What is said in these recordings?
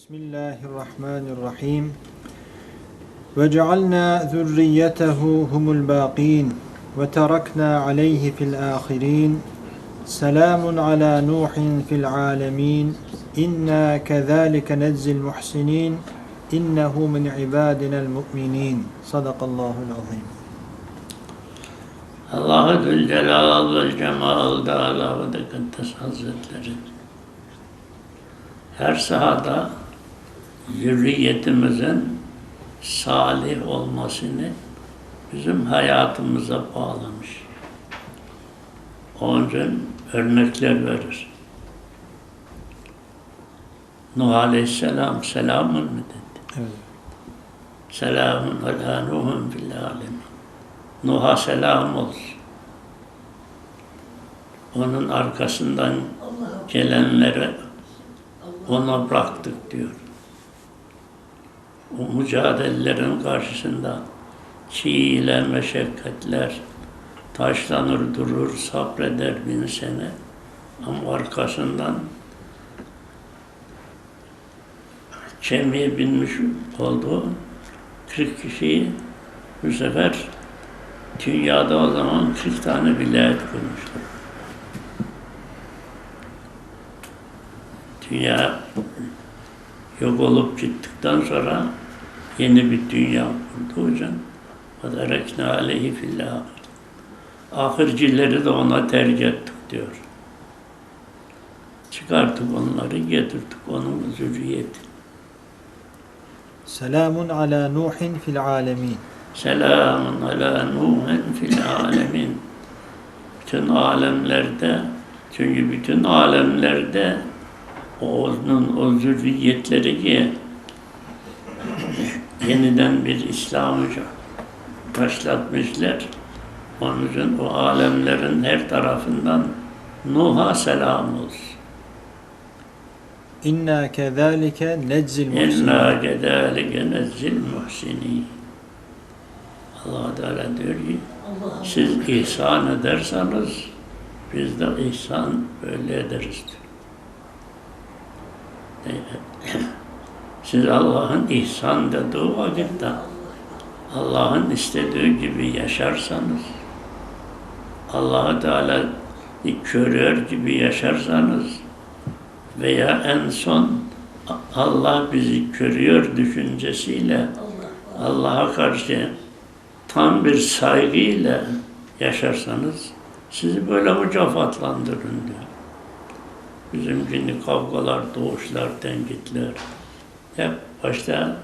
بسم الله الرحمن الرحيم وجعلنا ذريته هم الباقين وتركنا عليه في الآخرين سلام على نوح في العالمين إنا كذلك نجزي المحسنين إنه من عبادنا المؤمنين. صدق الله العظيم. Allah-u Zülcelal ve Cemal Dâlâ ve Tekaddes Hazretleri her sahada zürriyetimizin salih olmasını bizim hayatımıza bağlamış. Onun için örnekler verir. Nuh Aleyhisselam selamun mu dedi? Evet. Selamun ala Nuhun fil alemin. Nuh'a selam olsun. Onun arkasından gelenlere ona bıraktık diyor. Mücadelelerin karşısında çiğle meşakkatler taşlanır durur sabreder bin sene ama arkasından kemiğe binmiş olduğu 40 kişiyi bu sefer dünyada o zaman 40 tane vilayet kurmuşlar. Dünya yok olup gittikten sonra yeni bir dünya kurdu hocam. وَدَرَكْنَا عَلَيْهِ فِي الْآخِرِ Ahircileri de ona tercih ettik diyor. Çıkarttık onları, getirdik onun zürriyeti. Selamun ala Nuhin fil alemin. Selamun ala Nuhin fil alemin. Bütün alemlerde, çünkü bütün alemlerde o onun o zürriyetleri ki yeniden bir İslam'ı başlatmışlar. Onun için o alemlerin her tarafından Nuh'a selam olsun. İnna kezalike neczil muhsinin. İnna kedâlike nezzil muhsinin. Allah Teala diyor ki siz ihsan ederseniz biz de ihsan böyle ederiz diyor. Siz Allah'ın ihsan dediği vakitte Allah'ın istediği gibi yaşarsanız Allah-u Teala körüyor gibi yaşarsanız veya en son Allah bizi körüyor düşüncesiyle Allah'a karşı tam bir saygıyla yaşarsanız sizi böyle mücafatlandırın diyor. Bizim şimdi kavgalar, doğuşlar, tenkitler hep başta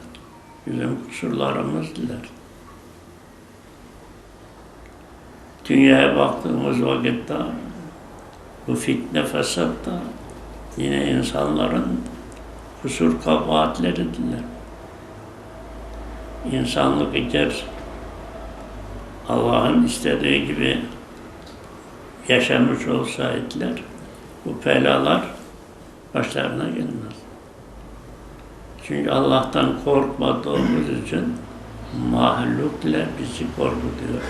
bizim kusurlarımızdılar. Dünyaya baktığımız vakitte bu fitne fesatta yine insanların kusur kabahatleridirler. İnsanlık eğer Allah'ın istediği gibi yaşamış olsaydılar bu belalar başlarına gelmez. Çünkü Allah'tan korkmadığımız için mahlukla bizi korkutuyor.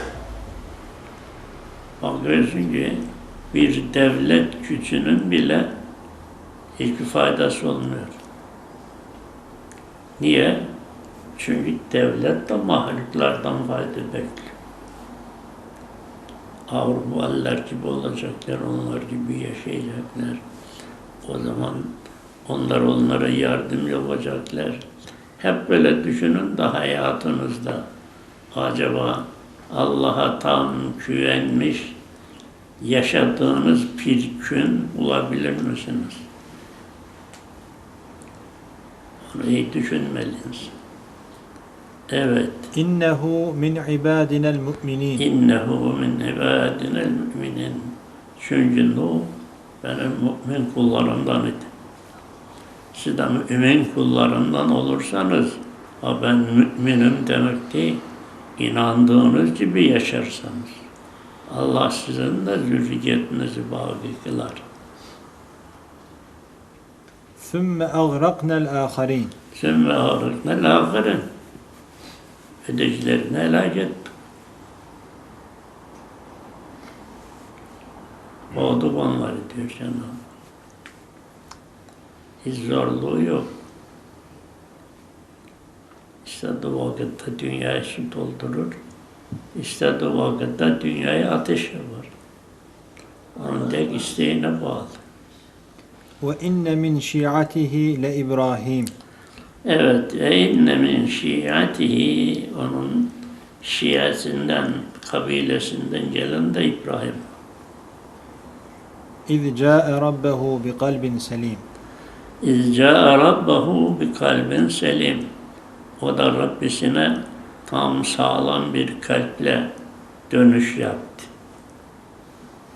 Bakıyorsun ki bir devlet gücünün bile hiçbir faydası olmuyor. Niye? Çünkü devlet de mahluklardan fayda bekliyor. Avrupalılar gibi olacaklar, onlar gibi yaşayacaklar. O zaman onlar onlara yardım yapacaklar. Hep böyle düşünün de hayatınızda acaba Allah'a tam güvenmiş yaşadığınız bir gün bulabilir misiniz? Onu iyi düşünmelisiniz. Evet. İnnehu min ibadinel mu'minin. İnnehu min ibadinel müminin. Çünkü Nuh benim mümin kullarımdan idi. Siz de mümin kullarımdan olursanız, ha ben müminim demek değil, inandığınız gibi yaşarsanız, Allah sizin de zürriyetinizi bağlı kılar. Sümme agraqnel aharin. Sümme ağrıknel ahirin. Ödekilerini helak ettik. Boğduk onları diyor Cenab-ı. Hiç zorluğu yok. İstediği vakitte dünyayı su doldurur. İstediği vakitte dünyaya ateş yapar. Onun tek isteğine bağlı. وإن من شيعته لإبراهيم Evet, ve inne min şiatihi onun şiasinden, kabilesinden gelen de İbrahim. إذ جاء ربه بقلب سليم İzca'a rabbahu bi kalbin selim. O da Rabbisine tam sağlam bir kalple dönüş yaptı.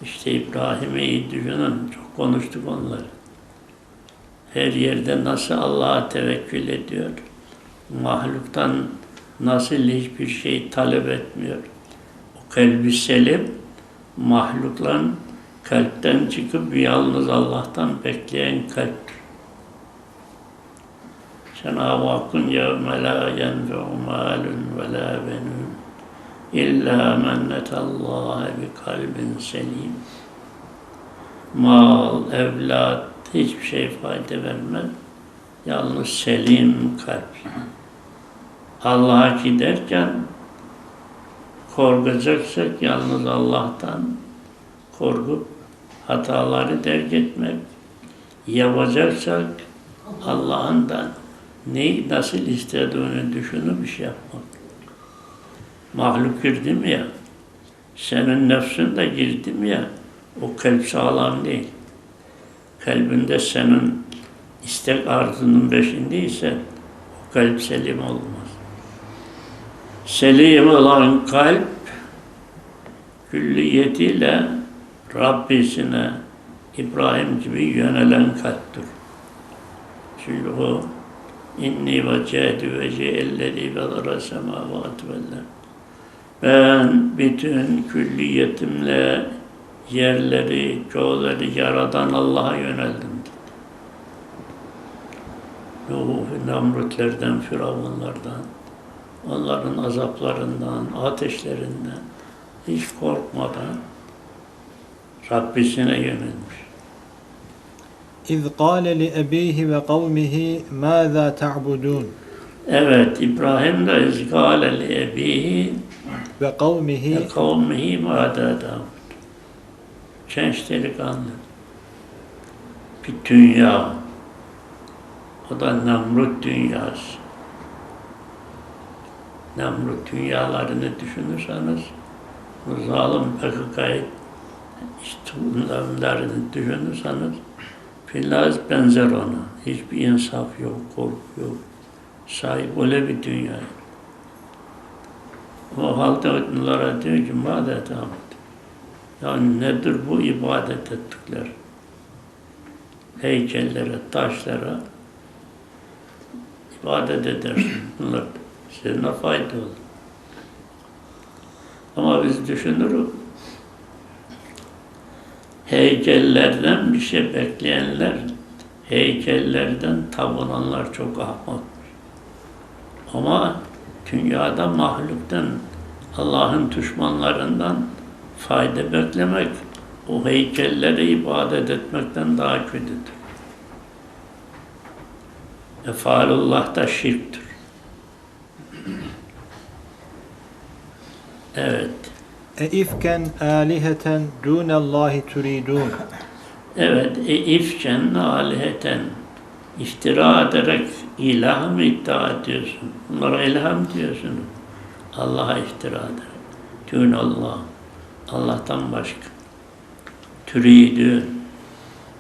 İşte İbrahim'i iyi düşünün. Çok konuştuk onları. Her yerde nasıl Allah'a tevekkül ediyor. Mahluktan nasıl hiçbir şey talep etmiyor. O kalbi selim mahlukla kalpten çıkıp yalnız Allah'tan bekleyen kalptir. Cenab-ı Hakk'ın yevme la yenfe'u malun ve la benun illa mennetallaha bi kalbin selim. Mal, evlat, hiçbir şey fayda vermez. Yalnız selim kalp. Allah'a giderken korkacaksak yalnız Allah'tan korkup hataları terk etmek, yapacaksak Allah'ından neyi nasıl istediğini düşünüp şey yapmak. Mahluk girdim ya, senin nefsin de girdim ya, o kalp sağlam değil. Kalbinde senin istek arzunun peşindeyse o kalp selim olmaz. Selim olan kalp külliyetiyle Rabbisine İbrahim gibi yönelen kalptir. Çünkü o inni vecehtu vecehellezi bedara semavat vel Ben bütün külliyetimle yerleri, göğleri yaradan Allah'a yöneldim. Yuh, Namrutlerden, Firavunlardan, onların azaplarından, ateşlerinden hiç korkmadan Rabbisine yönelmiş. إذ قال لأبيه وقومه ماذا تعبدون Evet, İbrahim de izgâle li ebihi وقومه ve kavmihi mâdâ Davud. Genç delikanlı. Bir dünya. O da Nemrut dünyası. Nemrut dünyalarını düşünürseniz, bu zalim PKK'yı iştimlerini düşünürseniz, biraz benzer ona. Hiçbir insaf yok, korku yok. Sahip öyle bir dünya. O halde onlara diyor ki, madet Ahmet. Yani nedir bu ibadet ettikler? Heykellere, taşlara ibadet edersin. Bunlar size ne fayda olur? Ama biz düşünürüz. Heykellerden bir bekleyenler, heykellerden tavulanlar çok ahmak. Ama dünyada mahluktan, Allah'ın düşmanlarından fayda beklemek, o heykellere ibadet etmekten daha kötüdür. Efalullah da şirktir. Evet. E ifken aliheten dunallahi turidun. Evet, e, ifken, aliheten, iftira ederek ilah mı iddia ediyorsun? Bunlara ilham diyorsun. Allah'a iftira ederek. Tün Allah. Allah'tan başka. Türidü.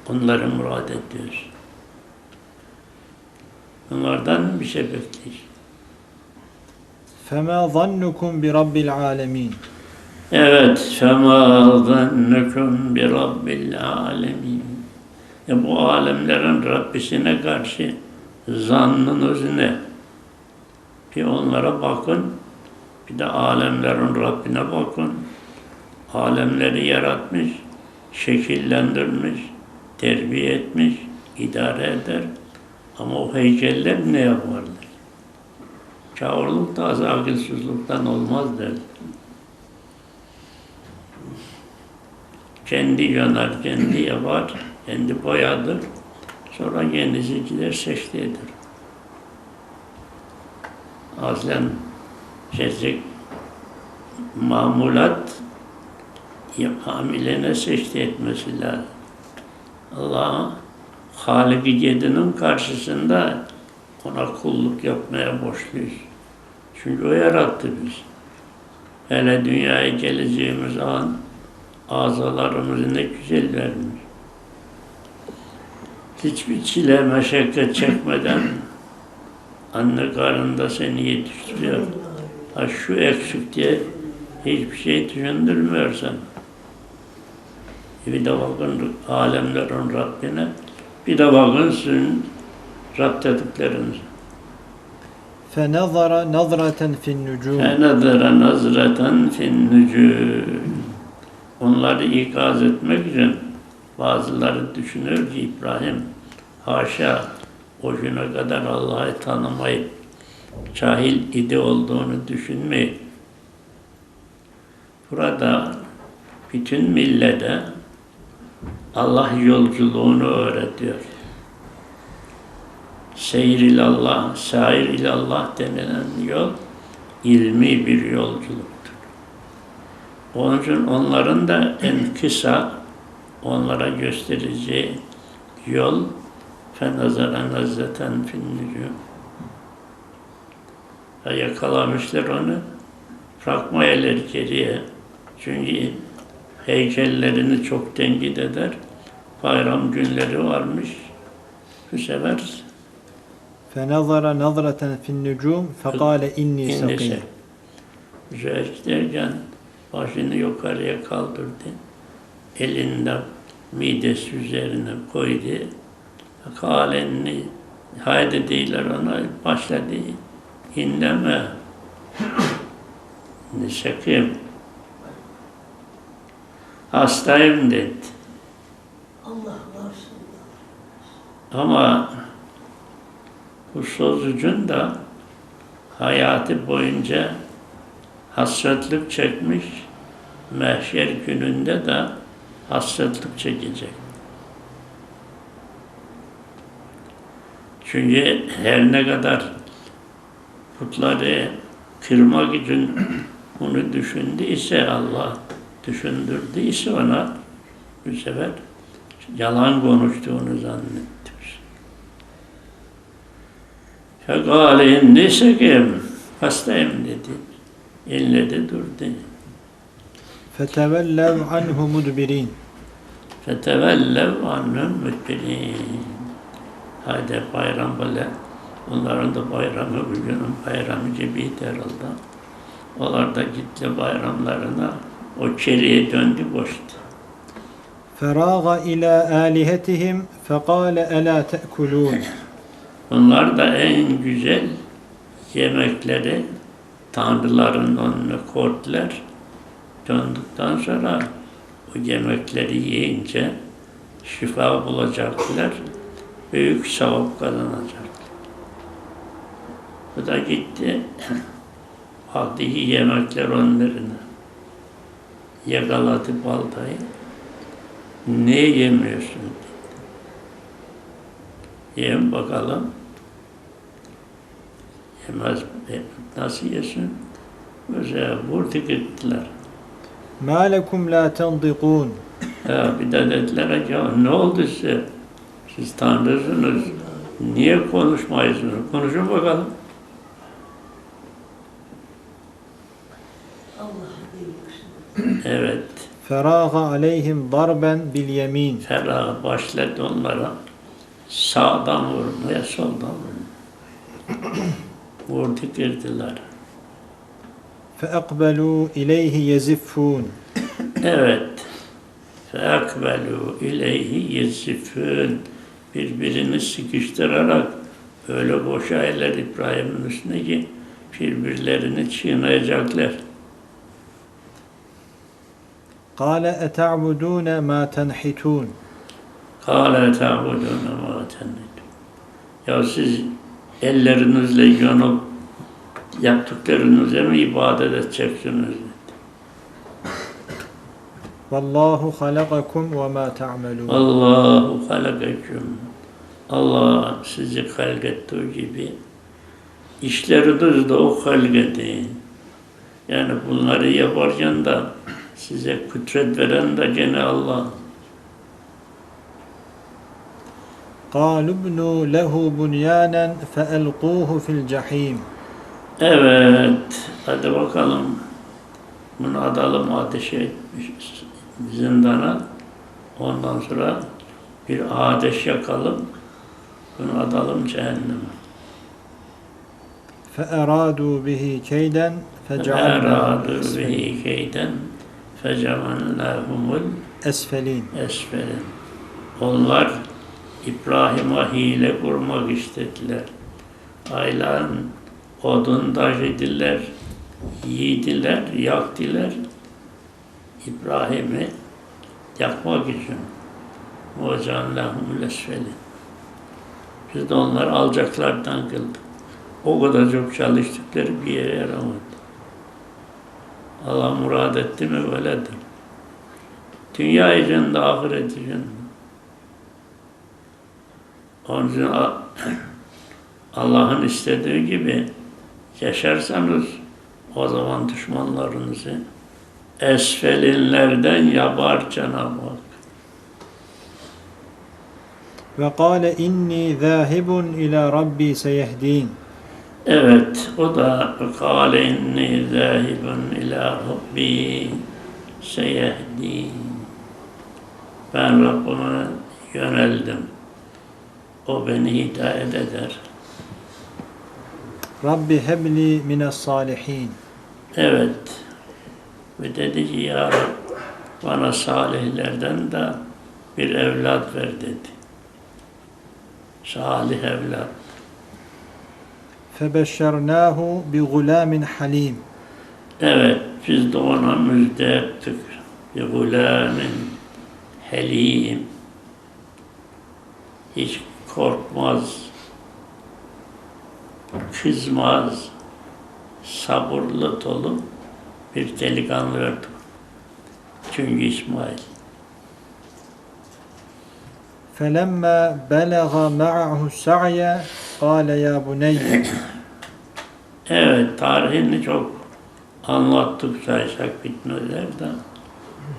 Onları murad ediyorsun. Bunlardan bir şey bekliyorsun. فما ظنكم برب العالمين Evet, فَمَا ظَنُّكُمْ بِرَبِّ الْعَالَمِينَ e Bu alemlerin Rabbisine karşı zannınız ne? Bir onlara bakın, bir de alemlerin Rabbine bakın. Alemleri yaratmış, şekillendirmiş, terbiye etmiş, idare eder. Ama o heykeller ne yaparlar? Kâurluk da az akılsızlıktan olmaz derler. Kendi yanar, kendi yapar, kendi boyadır. Sonra kendisi gider secde eder. aslen şeycik mamulat hamilene secde etmesi lazım. Allah'a Halik-i Gedi'nin karşısında ona kulluk yapmaya borçluyuz. Çünkü o yarattı bizi. Hele dünyaya geleceğimiz an azalarımızı ne güzel vermiş. Hiçbir çile, meşakkat çekmeden anne karnında seni yetiştiriyor. Ha şu eksik diye hiçbir şey düşündürmüyor sana. Bir de bakın alemlerin Rabbine, bir de bakın sizin Rab dediklerinize. فنظر نظرة في النجوم فَنَذَرَ نَزْرَةً فِي النُّجُومِ Onları ikaz etmek için bazıları düşünür ki İbrahim haşa o güne kadar Allah'ı tanımayıp cahil idi olduğunu düşünmeyin. Burada bütün millete Allah yolculuğunu öğretiyor. Seyir ilallah, sair ilallah denilen yol ilmi bir yolculuktur. Onun için onların da en kısa onlara göstereceği yol fenazara nazzeten finnücüm. Yakalamışlar onu, bırakmayalar geriye. Çünkü heykellerini çok tenkit eder. Bayram günleri varmış. Bu sefer فنظر نظرة في النجوم فقال إني İndi şey. سقيم Güzel derken başını yukarıya kaldırdı. Elinde midesi üzerine koydu. Kalenini haydi değiller ona başladı. İnleme. Nisekim. Hastayım dedi. Allah varsın. Ama bu sözcüğün da hayatı boyunca hasretlik çekmiş, mahşer gününde de hasretlik çekecek. Çünkü her ne kadar putları kırmak için bunu düşündüyse Allah düşündürdüyse ona bu sefer yalan konuştuğunu zannetmiş. Fekale inni sekim, hastayım dedi ille de dur. Fetevellev anhu mudbirin. Fetevellev anhu mudbirin. Haydi bayram böyle. Onların da bayramı bugünün bayramı gibiydi herhalde. Onlar da gitti bayramlarına. O çeriye döndü boştu. Feraga ila alihetihim fekale ela te'kulun. Onlar da en güzel yemekleri tanrıların önüne koydular. Döndükten sonra o yemekleri yiyince şifa bulacaklar. Büyük sevap kazanacaklar. Bu da gitti. Ki yemekler önlerine. Yakaladı baltayı. Ne yemiyorsun. Yem bakalım Yemez. E, Nasıl yesin? Böyle vurdu gittiler. ما لكم لا تنطقون Ya bir de dediler ki ya ne oldu size? Siz tanrısınız. Niye konuşmayısınız? Konuşun bakalım. Allah büyüksün. Evet. فراغ عليهم ضربا باليمين Ferah başladı onlara. Sağdan vurmaya, soldan vurmaya. Vurdu girdiler. فأقبلوا إليه يزفون Evet. فَاَقْبَلُوا اِلَيْهِ يَزِفُونَ Birbirini sıkıştırarak öyle boşaylar İbrahim'in üstüne ki birbirlerini çiğneyecekler. قال أتعبدون ما تنحتون قَالَ تَعْبُدُونَ مَا تَنِّتُونَ Ya siz ellerinizle yanıp yaptıklarınıza mı ibadet edeceksiniz? Vallahu halakakum ve ma ta'melun. Allahu halakakum. Allah sizi halkettiği gibi işleriniz de o halkedi. Yani bunları yaparken da size kudret veren de gene Allah. قالوا ابنوا له بنيانا فألقوه في الجحيم Evet, hadi bakalım. Bunu adalım ateşe zindana. Ondan sonra bir ateş yakalım. Bunu adalım cehenneme. فأرادوا به كيدا فجعلناهم فَاَرَادُوا الأسفلين. بِهِ كَيْدًا فَجَعَلْنَاهُمُ أسفلين الْاَسْفَلِينَ Onlar İbrahim'a hile vurmak istediler. Aylan odun taş idiler, yiydiler, yaktılar. İbrahim'i yakmak için. O canlahum lesveli. Biz de onları alacaklardan kıldık. O kadar çok çalıştıkları bir yere yaramadı. Allah murad etti mi böyledir. Dünya için de ahiret için de. Onun için Allah'ın istediği gibi yaşarsanız o zaman düşmanlarınızı esfelinlerden yapar Cenab-ı Hak. Ve kâle inni zâhibun ila rabbi seyehdin. Evet, o da kâle inni zâhibun ila rabbi seyehdin. Ben Rabbime yöneldim. O beni hidayet eder. Rabbi hebli mines salihin. Evet. Ve dedi ki ya Rab, bana salihlerden de bir evlat ver dedi. Salih evlat. Febeşşernâhu bi gulâmin halîm. Evet, biz de ona müjde ettik. Bi gulâmin halîm. Hiç korkmaz, kızmaz, sabırlı dolu bir delikanlı verdik. Çünkü İsmail. فلما بلغ معه السعي قال يا بني Evet, tarihini çok anlattık saysak bitmezler de.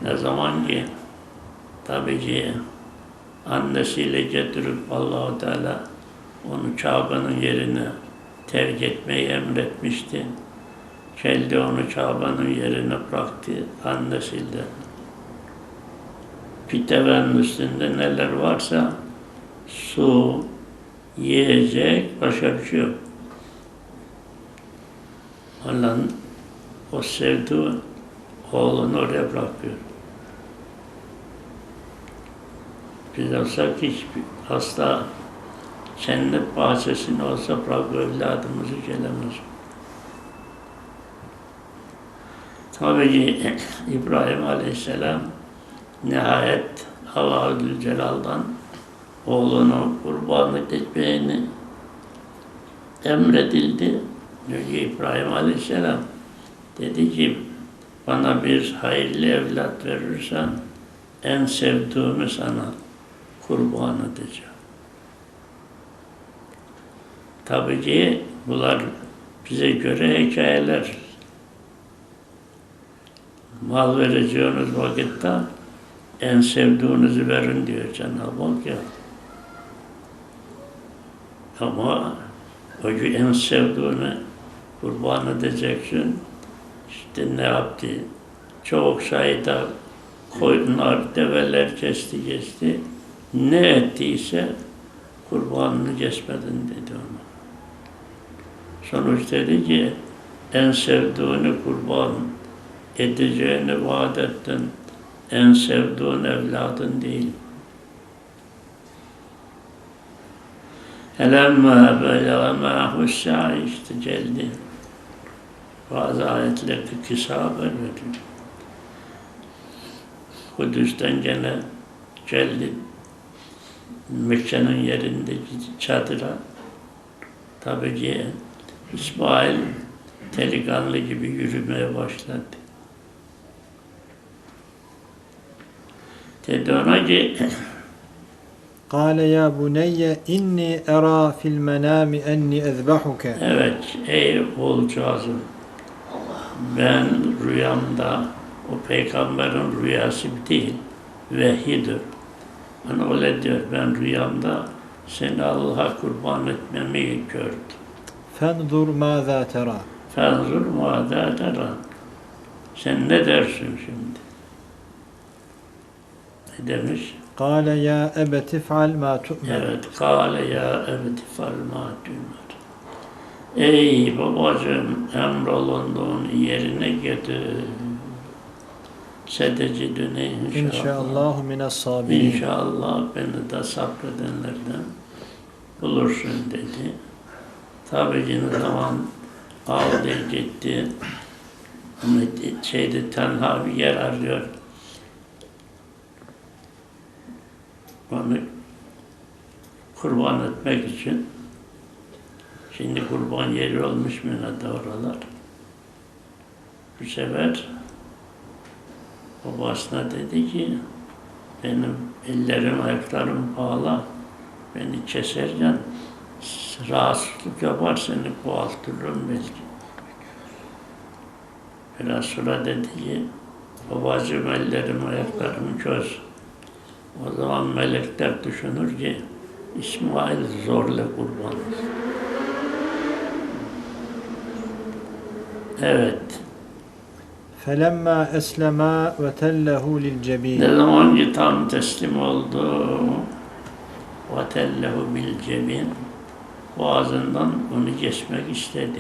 Ne zaman ki tabii ki annesiyle getirip Allahu Teala onu Kabe'nin yerine terk etmeyi emretmişti. Geldi onu Kabe'nin yerine bıraktı annesiyle. Pitevenin üstünde neler varsa su, yiyecek, başka bir şey yok. Allah'ın o sevdiği oğlunu oraya bırakıyor. Olsak hiçbir hasta cennet bahçesinde olsa bırak evladımızı gelemez. Tabii ki İbrahim Aleyhisselam nihayet Allah-u Zülcelal'dan oğlunu kurban etmeyeni emredildi. Çünkü İbrahim Aleyhisselam dedi ki bana bir hayırlı evlat verirsen en sevdiğimi sana kurban edeceğim. Tabii ki bunlar bize göre hikayeler. Mal vereceğiniz vakitte en sevdiğinizi verin diyor Cenab-ı Hak ya. Ama o en sevdiğini kurban edeceksin. İşte ne yaptı? Çok sayıda koyunlar, develer kesti kesti. Ne ettiyse kurbanını kesmedin dedi ona. Sonuç dedi ki en sevdiğini kurban edeceğini vaat ettin. En sevdiğin evladın değil. Elemme belâ mâhu sa'i işte geldi. Bazı ayetlerde haber veriyor. Kudüs'ten gene geldi. Mekke'nin yerindeki çadıra. Tabii ki İsmail delikanlı gibi yürümeye başladı. Dedi ona ki قال يا بني إني أرى في المنام أني أذبحك Evet ey oğulcağızım ben rüyamda o peygamberin rüyası değil vehiydir. bana öyle diyor, ben rüyamda seni Allah'a kurban etmemi gördüm. Fenzur mâzâ terâ. Fenzur mâzâ terâ. Sen ne dersin şimdi? Ne demiş? Kâle ya ebeti feal mâ tu'mer. Evet, kâle ya ebeti feal mâ tu'mer. Ey babacığım emrolunduğun yerine getir. Sedecidüne inşallah. İnşallah mine sabirin. İnşallah beni de sabredenlerden bulursun dedi. Tabi yine zaman aldı gitti. Şeyde tenha bir yer arıyor. Onu kurban etmek için. Şimdi kurban yeri olmuş Mina'da oralar. Bu sefer babasına dedi ki benim ellerim ayaklarım bağla beni keserken rahatsızlık yapar seni boğaltırım belki. Biraz sonra dedi ki babacığım ellerim ayaklarımı çöz. O zaman melekler düşünür ki İsmail zorla kurban. Evet. Felemma eslema ve tellehu lil cebin. Ne zaman ki tam teslim oldu ve tellehu bil cebin boğazından onu kesmek istedi.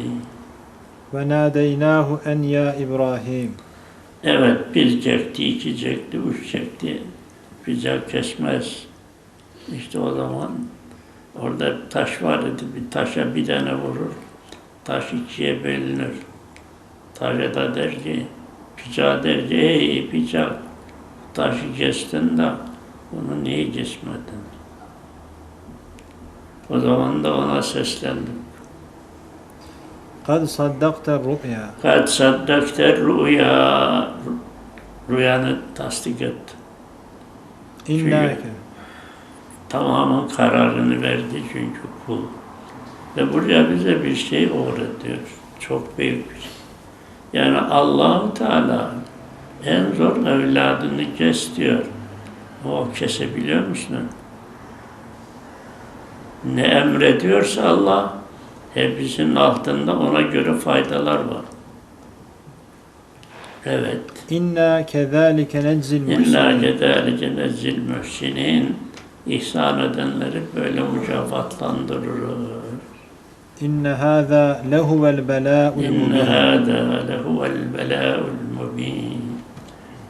Ve nadeynahu en ya İbrahim. Evet bir çekti, iki çekti, üç çekti. Bize kesmez. İşte o zaman orada bir taş var idi. Bir taşa bir tane vurur. Taş ikiye bölünür. Taşa da der ki piça derdi, ey piça taşı kestin de onu niye kesmedin? O zaman da ona seslendim. Kad saddakte rüya. Kad saddakte rüya. Rüyanı tasdik ettin. İnnâke. Tamamın kararını verdi çünkü kul. Ve buraya bize bir şey öğretiyor. Çok büyük bir şey. Yani Allahu Teala en zor evladını kes diyor. O kesebiliyor musun? Ne emrediyorsa Allah hepsinin altında ona göre faydalar var. Evet. İnna kezalike nezzil muhsinin. İnna kezalike nezzil muhsinin. İhsan edenleri böyle mükafatlandırırız. إن هذا لهو البلاء İnne المبين hâdâ lehuvel belâul mubîn.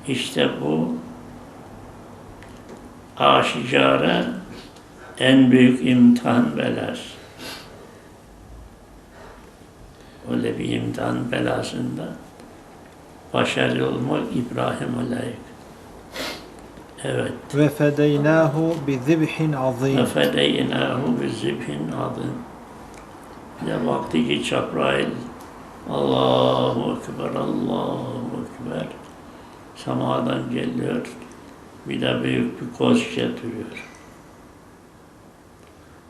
İşte bu aşikare en büyük imtihan belas. Öyle bir imtihan belasında başarılı olmak İbrahim'e layık. Evet. وفديناه بذبح عظيم وَفَدَيْنَاهُ بِزِبْهٍ عَظِيمٍ Bir de vakti ki Cebrail Allahu Ekber, Allahu Ekber semadan geliyor. Bir de büyük bir koç getiriyor.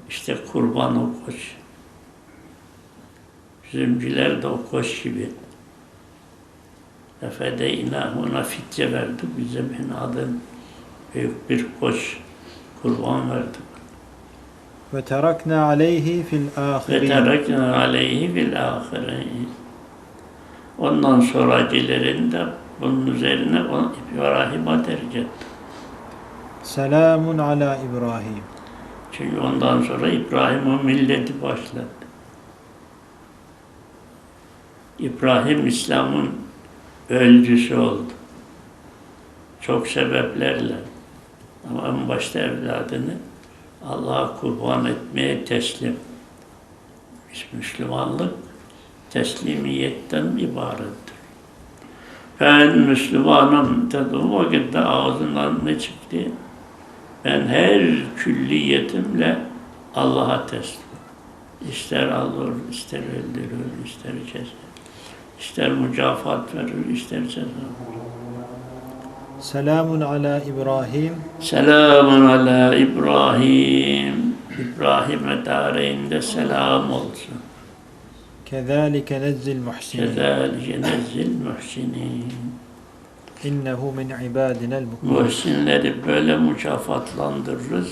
İşte kurban o koç. Bizimkiler de o koç gibi. Efedeyna ona fitçe verdi. Bize bin adım büyük bir koç kurban ve terakna aleyhi fil ahirin. Ve terakna aleyhi fil ahirin. Ondan sonra sonrakilerinde bunun üzerine İbrahim'e terk etti. Selamun ala İbrahim. Çünkü ondan sonra İbrahim'in milleti başladı. İbrahim İslam'ın öldüsü oldu. Çok sebeplerle. Ama en başta evladını Allah'a kurban etmeye teslim. Müslümanlık teslimiyetten ibarettir. Ben Müslümanım dedi. O vakitte ağzından ne çıktı? Ben her külliyetimle Allah'a teslim. İster alır, ister öldürür, ister keser. İster mükafat verir, ister ceza. Selamun ala İbrahim Selamun ala İbrahim. İbrahim'e tarihinde selam olsun. kezalike nezzil muhsinin Kezalike nezzil muhsinin. innehu min ibadinel mu'minin. Muhsinleri böyle mükafatlandırırız.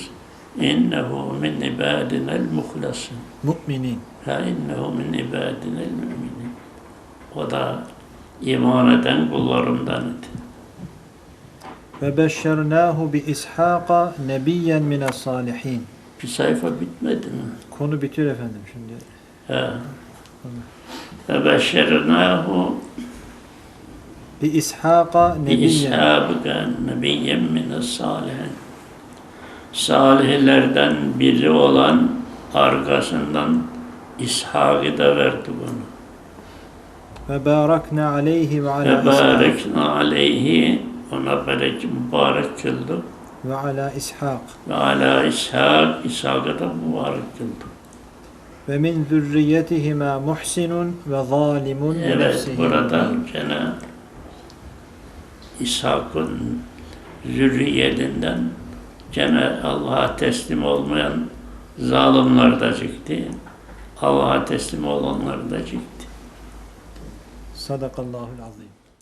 İnnehu min ibadinel muhlasın. Mu'minin. Ha innehu min ibadinel müminin. O da iman eden kullarımdan idi. Ve beşşernâhu bi İshak'a nebiyyen mines salihin. Bir sayfa bitmedi mi? Konu bitiyor efendim şimdi. Ha. Ve beşşernâhu Bi İshak'a bi nebiyyen. ishabıka nebiyyen mine salihin. Salihlerden biri olan arkasından İshak'ı da verdi bana. Ve barakna aleyhi ve ala Ve aleyhi ona berek mübarek kıldık. ve ala İshak Ve ala İshak, İshak'a da mübarek kıldık. ve min zürriyetihima muhsinun ve zalimun li Evet, burada gene İshak'ın zürriyetinden gene Allah'a teslim olmayan zalimler de çıktı. Allah'a teslim olanlar da çıktı. Sadakallahul azim.